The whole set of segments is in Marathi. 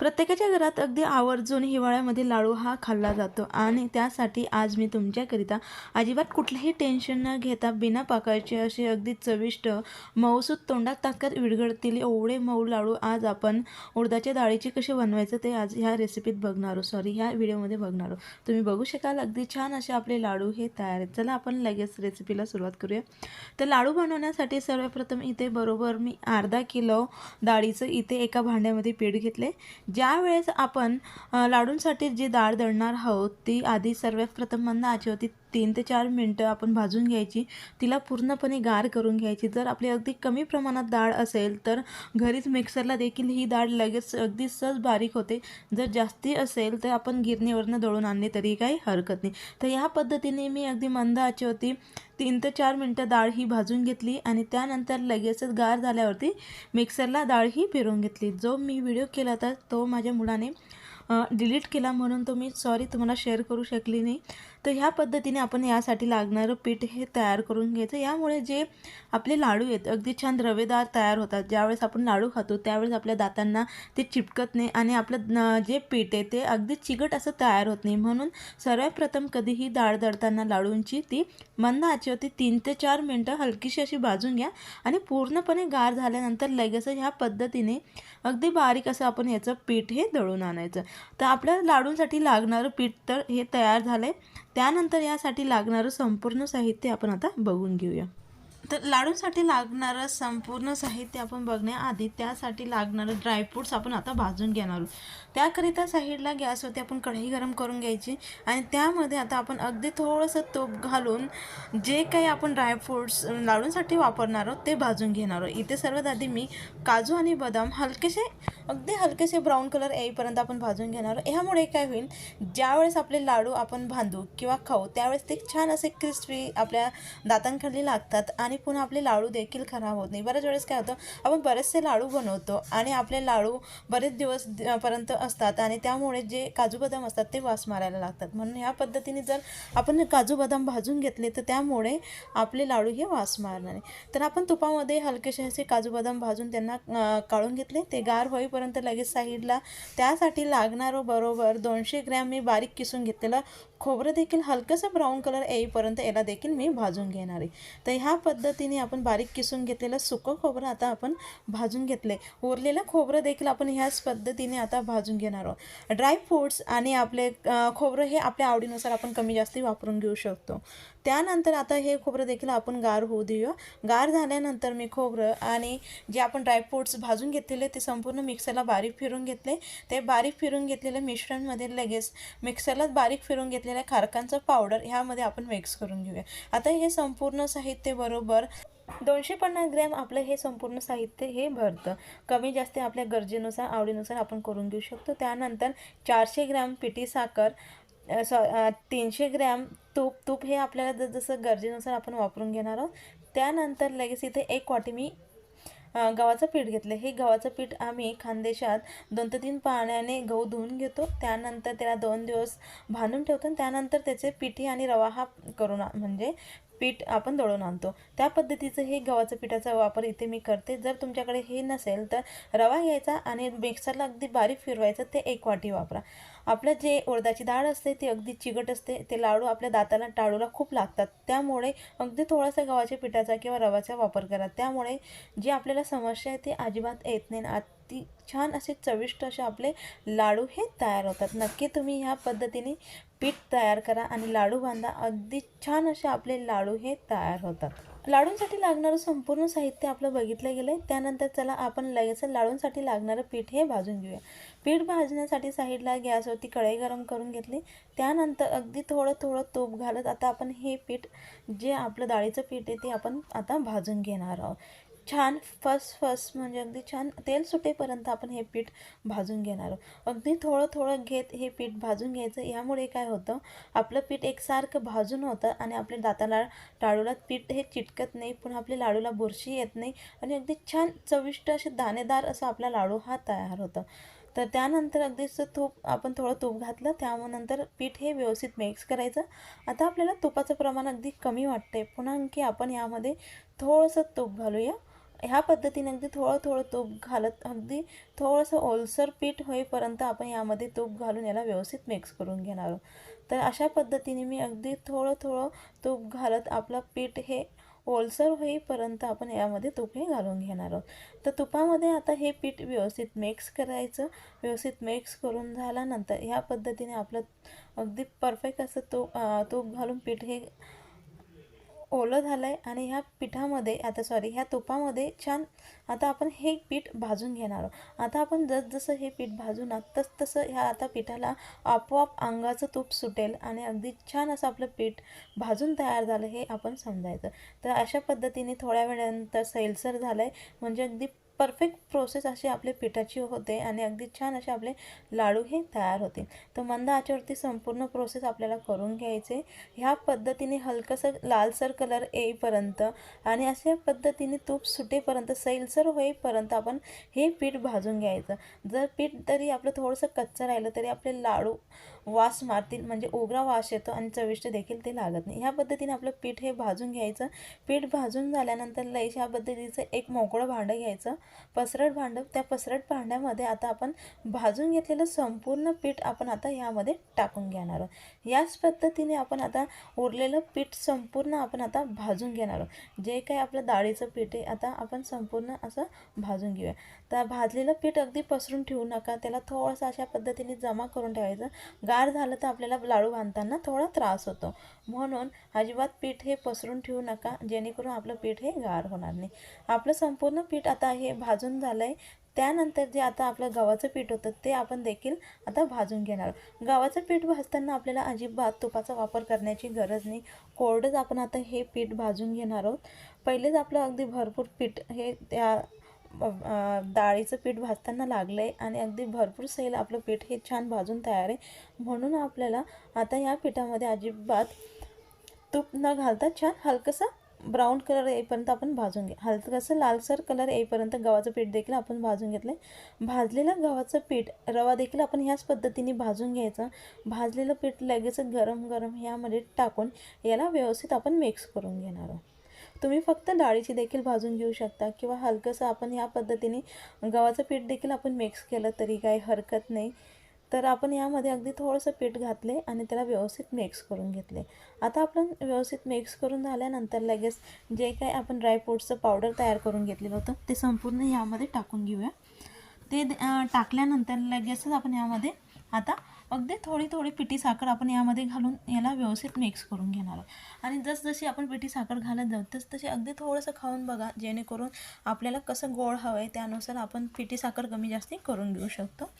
प्रत्येकाच्या घरात अगदी आवर्जून हिवाळ्यामध्ये लाडू हा खाल्ला जातो आणि त्यासाठी आज मी तुमच्याकरिता अजिबात कुठलंही टेन्शन न घेता बिना पाकायचे असे अगदी चविष्ट मऊसूत तोंडात ताकद विरघळतील एवढे मऊ लाडू आज आपण उडदाच्या डाळीचे कसे बनवायचं ते आज ह्या रेसिपीत बघणार आहोत. सॉरी ह्या व्हिडिओमध्ये बघणार आहोत. तुम्ही बघू शकाल अगदी छान असे आपले लाडू हे तयार आहेत. चला आपण लगेच रेसिपीला सुरुवात करूया. तर लाडू बनवण्यासाठी सर्वप्रथम इथे बरोबर मी अर्धा किलो डाळीचं इथे एका भांड्यामध्ये पीठ घेतले. ज्या वेळेस आपण लाडूंसाठी जी डाळ दळणार आहोत ती आधी सर्वात प्रथम मंद आचेवरती तीन ते चार मिनटं आपण भाजून घ्यायची. तिला पूर्णपणे गार करून घ्यायची. जर आपली अगदी कमी प्रमाणात डाळ असेल तर घरीच मिक्सरला देखील ही डाळ लगेच अगदी सहज बारीक होते. जर जास्ती असेल तर आपण गिरणीवरनं दळून आणली तरी काही हरकत नाही. तर ह्या पद्धतीने मी अगदी मंद होती तीन ते चार मिनटं डाळ ही भाजून घेतली आणि त्यानंतर लगेचच गार झाल्यावरती मिक्सरला डाळ ही फिरवून घेतली. जो मी व्हिडिओ केला होता तो माझ्या मुलाने डिलीट केला म्हणून तो मी सॉरी तुम्हाला शेअर करू शकली नाही. तर ह्या पद्धतीने आपण यासाठी लागणारं पीठ हे तयार करून घ्यायचं. यामुळे जे आपले लाडू आहेत अगदी छान रवेदार तयार होतात. ज्यावेळेस आपण लाडू खातो त्यावेळेस आपल्या दातांना ते चिपकत नाही आणि आपलं जे पीठ आहे ते अगदी चिकट असं तयार होत नाही. म्हणून सर्वप्रथम कधीही डाळ दळताना लाडूंची ती मंद आचेवरती तीन ते चार मिनटं हलकीशी अशी भाजून घ्या आणि पूर्णपणे गार झाल्यानंतर लगेच ह्या पद्धतीने अगदी बारीक असं आपण याचं पीठ हे दळून आणायचं. तर आपल्या लाडूंसाठी लागणारं पीठ तर हे तयार झालं आहे त्यानंतर यासाठी लागणारं संपूर्ण साहित्य आपण आता बघून घेऊया. तर लाडूसाठी लागणारं संपूर्ण साहित्य आपण बघण्याआधी त्यासाठी लागणारं ड्रायफ्रूट्स आपण आता भाजून घेणार आहोत. त्याकरिता साईडला गॅसवरती आपण कढई गरम करून घ्यायची आणि त्यामध्ये आता आपण अगदी थोडंसं तूप घालून जे काही आपण ड्रायफ्रूट्स लाडूंसाठी वापरणार आहोत ते भाजून घेणार आहोत. इथे सर्वात आधी मी काजू आणि बदाम हलकेसे अगदी हलकेसे ब्राऊन कलर येईपर्यंत आपण भाजून घेणार. ह्यामुळे काय होईल ज्यावेळेस आपले लाडू आपण बांधू किंवा खाऊ त्यावेळेस ते छान असे क्रिस्पी आपल्या दातांखाली लागतात आणि पुन्हा आपले लाडू देखील खराब होत नाही. बऱ्याच वेळेस काय होतं आपण बरेचसे लाडू बनवतो आणि आपले लाडू बरेच दिवस पर्यंत असतात आणि त्यामुळे जे काजू बदाम असतात ते वास मारायला लागतात. म्हणून ह्या पद्धतीने जर आपण काजू बदाम भाजून घेतले तर त्यामुळे आपले लाडू हे वास मारणार नाही. तर आपण तुपामध्ये हलकेसे असे काजू बदाम भाजून त्यांना काढून घेतले. ते गार होईपर्यंत लगेच साईडला त्यासाठी लागणारं बरोबर दोनशे ग्रॅम मी बारीक किसून घेतलेलं खोबरं देखील हलकंसं ब्राऊन कलर येईपर्यंत याला देखील मी भाजून घेणार आहे. तर ह्या पद्धतीने आपण बारीक किसून घेतलेलं सुकं खोबरं आता आपण भाजून घेतले उरलेलं खोबरं देखील आपण ह्याच पद्धतीने आता भाजून घेणार आहोत. ड्रायफ्रूट्स आणि आपले खोबरं हे आपल्या आवडीनुसार आपण कमी जास्ती वापरून घेऊ शकतो. त्यानंतर आता हे खोबरं देखील आपण गार होऊ देऊया. गार झाल्यानंतर मी खोबरं आणि जे आपण ड्रायफ्रूट्स भाजून घेतलेले ते संपूर्ण मिक्सरला बारीक फिरून घेतले. ते बारीक फिरून घेतलेलं मिश्रणमध्ये लगेच मिक्सरलाच बारीक फिरून घेतले घेतलेल्या खारकांचा पावडर ह्यामध्ये आपण मिक्स करून घेऊया. आता हे संपूर्ण साहित्य बरोबर दोनशे पन्नास ग्रॅम आपलं हे संपूर्ण साहित्य हे भरतं. कमी जास्त आपल्या गरजेनुसार आवडीनुसार आपण करून घेऊ शकतो. त्यानंतर चारशे ग्रॅम पिठी साखर सॉ तीनशे ग्रॅम तूप. तूप हे आपल्याला ज- जसं गरजेनुसार आपण वापरून घेणार आहोत त्यानंतर लगेच इथे एक वाटी मी गव्हाचं पीठ घेतलं. हे गव्हाचं पीठ आम्ही खानदेशात दोन ते तीन पाण्याने गहू धुवून घेतो. त्यानंतर त्याला दोन दिवस बांधून ठेवतो आणि त्यानंतर त्याचे पिठी आणि रवा हा करून म्हणजे पीठ आपण दळून आणतो. त्या पद्धतीचं हे गव्हाचं पिठाचा वापर इथे मी करते. जर तुमच्याकडे हे नसेल तर रवा घ्यायचा आणि मिक्सरला अगदी बारीक फिरवायचं ते एक वाटी वापरा. आपलं जे उडदाची डाळ असते ती अगदी चिकट असते. ते लाडू आपल्या दाताला टाळूला खूप लागतात. त्यामुळे अगदी थोडासा गव्हाच्या पिठाचा किंवा रवाचा वापर करा. त्यामुळे जी आपल्याला समस्या आहे ती अजिबात येत नाही. अति छान असे चविष्ट असे आपले लाडू हे तयार होतात. नक्की तुम्ही ह्या पद्धतीने पीठ तयार करा आणि लाडू बांधा. अगदी छान असे आपले लाडू हे तयार होतात. लाडूंसाठी लागणारं संपूर्ण साहित्य आपलं बघितलं गेलं आहे त्यानंतर चला आपण लगेच लाडूंसाठी लागणारं पीठ हे भाजून घेऊया. पीठ भाजण्यासाठी साईडला गॅसवरती कढई गरम करून घेतली. त्यानंतर अगदी थोडं थोडं तूप घालत आता आपण हे पीठ जे आपलं डाळीचं पीठ आहे ते आपण आता भाजून घेणार आहोत. छान फस फस म्हणजे अगदी छान तेल सुटेपर्यंत आपण हे पीठ भाजून घेणार आहोत. अगदी थोडं थोडं घेत हे पीठ भाजून घ्यायचं. यामुळे काय होतं आपलं पीठ एकसारखं भाजून होतं आणि आपल्या दाताला लाडूला पीठ हे चिटकत नाही. पुन्हा आपल्या लाडूला बुरशी येत नाही आणि अगदी छान चविष्ट असे दाणेदार असं आपला लाडू हा तयार होतं. तर त्यानंतर अगदीच तूप आपण थोडं तूप घातलं. त्यानंतर पीठ हे व्यवस्थित मिक्स करायचं. आता आपल्याला तुपाचं प्रमाण अगदी कमी वाटते पुन्हा आणखी आपण यामध्ये थोडंसं तूप घालूया. ह्या पद्धतीने अगदी थोडं थोडं तूप घालत अगदी थोडंसं ओलसर पीठ होईपर्यंत आपण यामध्ये तूप घालून याला व्यवस्थित मिक्स करून घेणार आहोत. तर अशा पद्धतीने मी अगदी थोडं थोडं तूप घालत आपलं पीठ हे ओलसर होईपर्यंत आपण यामध्ये तूप हे घालून घेणार आहोत. तर तुपामध्ये आता हे पीठ व्यवस्थित मिक्स करायचं. व्यवस्थित मिक्स करून झाल्यानंतर ह्या पद्धतीने आपलं अगदी परफेक्ट असं तूप तूप घालून पीठ हे ओलं झालं आहे आणि ह्या पिठामध्ये आता सॉरी ह्या तुपामध्ये छान आता आपण हे पीठ भाजून घेणार आहोत. आता आपण जसजसं हे पीठ भाजून तस तसं ह्या आता पिठाला आपोआप अंगाचं तूप सुटेल आणि अगदी छान असं आपलं पीठ भाजून तयार झालं हे आपण समजायचं. तर अशा पद्धतीने थोड्या वेळानंतर सैलसर झालं आहे म्हणजे अगदी परफेक्ट प्रोसेस अशी आपले पिठाची होते आणि अगदी छान असे आपले लाडू हे तयार होतील तर मंद आचेवरती संपूर्ण प्रोसेस आपल्याला करून घ्यायचे. ह्या पद्धतीने हलकंसं लालसर कलर येईपर्यंत आणि अशा पद्धतीने तूप सुटेपर्यंत सैलसर होईपर्यंत आपण हे पीठ भाजून घ्यायचं. जर पीठ तरी आपलं थोडंसं कच्चं राहिलं तरी आपले लाडू वास मारतील म्हणजे उग्रा वास येतो आणि चविष्ट देखील ते लागत नाही. ह्या पद्धतीने आपलं पीठ हे भाजून घ्यायचं. पीठ भाजून झाल्यानंतर लईश ह्या पद्धतीचं एक मोकळं भांडं घ्यायचं. पसरट भांडं त्या पसरट भांड्यामध्ये आता आपण भाजून घेतलेलं संपूर्ण पीठ आपण आता ह्यामध्ये टाकून घेणार आहोत. याच पद्धतीने आपण आता उरलेलं पीठ संपूर्ण आपण आता भाजून घेणार आहोत. जे काही आपलं डाळीचं पीठ आहे आता आपण संपूर्ण असं भाजून घेऊया. तर भाजलेलं पीठ अगदी पसरून ठेवू नका. त्याला थोडंसं अशा पद्धतीने जमा करून ठेवायचं. गा गार झालं तर आपल्याला लाडू बांधताना थोडा त्रास होतो. म्हणून अजिबात पीठ हे पसरून ठेवू नका जेणेकरून आपलं पीठ हे गार होणार नाही. आपलं संपूर्ण पीठ आता हे भाजून झालं आहे त्यानंतर जे आता आपलं गव्हाचं पीठ होतं ते आपण देखील आता भाजून घेणार गव्हाचं पीठ भाजताना आपल्याला अजिबात तुपाचा वापर करण्याची गरज नाही. कोरडंच आपण आता हे पीठ भाजून घेणार आहोत. पहिलेच आपलं अगदी भरपूर पीठ हे त्या डाळीचं पीठ भाजताना लागलं आहे आणि अगदी भरपूर सैल आपलं पीठ हे छान भाजून तयार आहे. म्हणून आपल्याला आता या पिठामध्ये अजिबात तूप न घालता छान हलकंसं ब्राऊन कलर येईपर्यंत आपण भाजून घे हलकंसं लालसर कलर येईपर्यंत गव्हाचं पीठ देखील आपण भाजून घेतलं आहे भाजलेलं गव्हाचं पीठ रवा देखील आपण ह्याच पद्धतीने भाजून घ्यायचं. भाजलेलं पीठ लगेच गरम गरम ह्यामध्ये टाकून याला व्यवस्थित आपण मिक्स करून घेणार आहोत. तुम्ही फक्त डाळीची देखील भाजून घेऊ शकता किंवा हलकंसं आपण ह्या पद्धतीने गव्हाचं पीठ देखील आपण मिक्स केलं तरी काही हरकत नाही. तर आपण यामध्ये अगदी थोडंसं पीठ घातले आणि त्याला व्यवस्थित मिक्स करून घेतले. आता आपण व्यवस्थित मिक्स करून झाल्यानंतर लगेच जे काही आपण ड्रायफ्रूट्सचं पावडर तयार करून घेतलेलं होतं ते संपूर्ण यामध्ये टाकून घेऊया. ते टाकल्यानंतर लगेचच आपण यामध्ये आता अगदी थोडी थोडी पिठी साखर आपण यामध्ये घालून याला व्यवस्थित मिक्स करून घेणार आहोत आणि जसजशी आपण पिठी साखर घालत जाऊ तस तशी अगदी थोडंसं खाऊन बघा जेणेकरून आपल्याला कसं गोड हवं आहे त्यानुसार आपण पिठी साखर कमी जास्त करून घेऊ शकतो.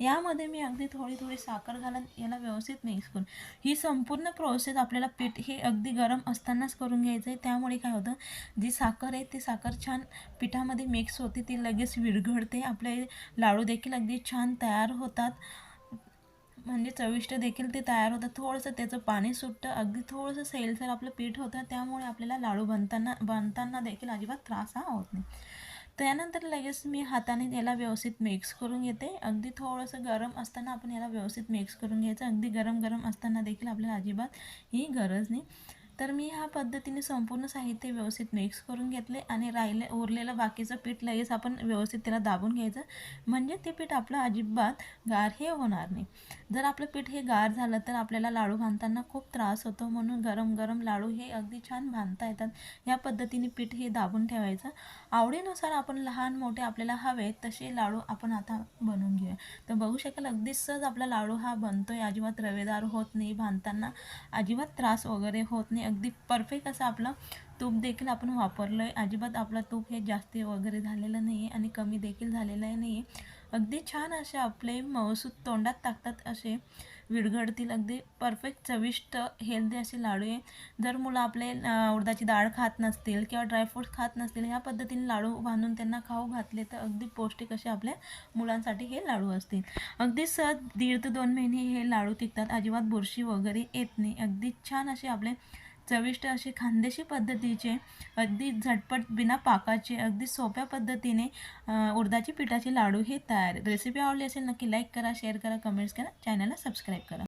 यामध्ये मी अगदी थोडी थोडी साखर घालून याला व्यवस्थित मिक्स करून ही संपूर्ण प्रोसेस आपल्याला पीठ हे अगदी गरम असतानाच करून घ्यायचं आहे त्यामुळे काय होतं जी साखर आहे ती साखर छान पिठामध्ये मिक्स होते ती लगेच विरघळते. आपले लाडू देखील अगदी छान तयार होतात. म्हणजे चविष्ट देखील ते तयार होतं थोडंसं त्याचं पाणी सुटतं. अगदी थोडंसं सैलसर आपलं पीठ होतं त्यामुळे आपल्याला लाडू बनताना बनताना देखील अजिबात त्रास हा होत नाही. त्यानंतर लगेच मी हाताने याला व्यवस्थित मिक्स करून घेते. अगदी थोडंसं गरम असताना आपण याला व्यवस्थित मिक्स करून घ्यायचं. अगदी गरम गरम असताना देखील आपल्याला अजिबात ही गरज नाही. तर मी ह्या पद्धतीने संपूर्ण साहित्य व्यवस्थित मिक्स करून घेतले आणि राहिले उरलेलं बाकीचं पीठ लगेच आपण व्यवस्थित त्याला दाबून घ्यायचं. म्हणजे ते पीठ आपलं अजिबात गार हे होणार नाही. जर आपलं पीठ हे गार झालं तर आपल्याला लाडू बांधताना खूप त्रास होतो. म्हणून गरम गरम लाडू हे अगदी छान बांधता येतात. या पद्धतीने पीठ हे दाबून ठेवायचं. आवडीनुसार आपण लहान मोठे आपल्याला हवे तसे लाडू आपण आता बनवून घेऊया. तर बघू शकाल अगदीच सहज आपला लाडू हा बनतोय. अजिबात रवेदार होत नाही. बांधताना अजिबात त्रास वगैरे होत नाही. अगदी परफेक्ट असं आपलं तूप देखील आपण वापरलं आहे अजिबात आपलं तूप हे जास्त वगैरे झालेलं नाही आहे आणि कमी देखील झालेलं नाही आहे अगदी छान असे आपले मऊसूत तोंडात टाकतात असे विरघडतील अगदी परफेक्ट चविष्ट हेल्दी असे लाडू आहे. जर मुलं आपले उडदाची डाळ खात नसतील किंवा ड्रायफ्रूट्स खात नसतील ह्या पद्धतीने लाडू बांधून त्यांना खाऊ घातले तर अगदी पौष्टिक असे आपल्या मुलांसाठी हे लाडू असतील. अगदी सहज दीड ते दोन महिने हे लाडू टिकतात. अजिबात बुरशी वगैरे येत नाही. अगदी छान असे आपले चविष्ट असे खानदेशी पद्धतीचे अगदी झटपट बिना पाकाचे अगदी सोप्या पद्धतीने उडदाची पिठाचे लाडू हे तयार. रेसिपी आवडली असेल नक्की लाईक करा शेअर करा कमेंट्स करा चॅनलला सबस्क्राईब करा.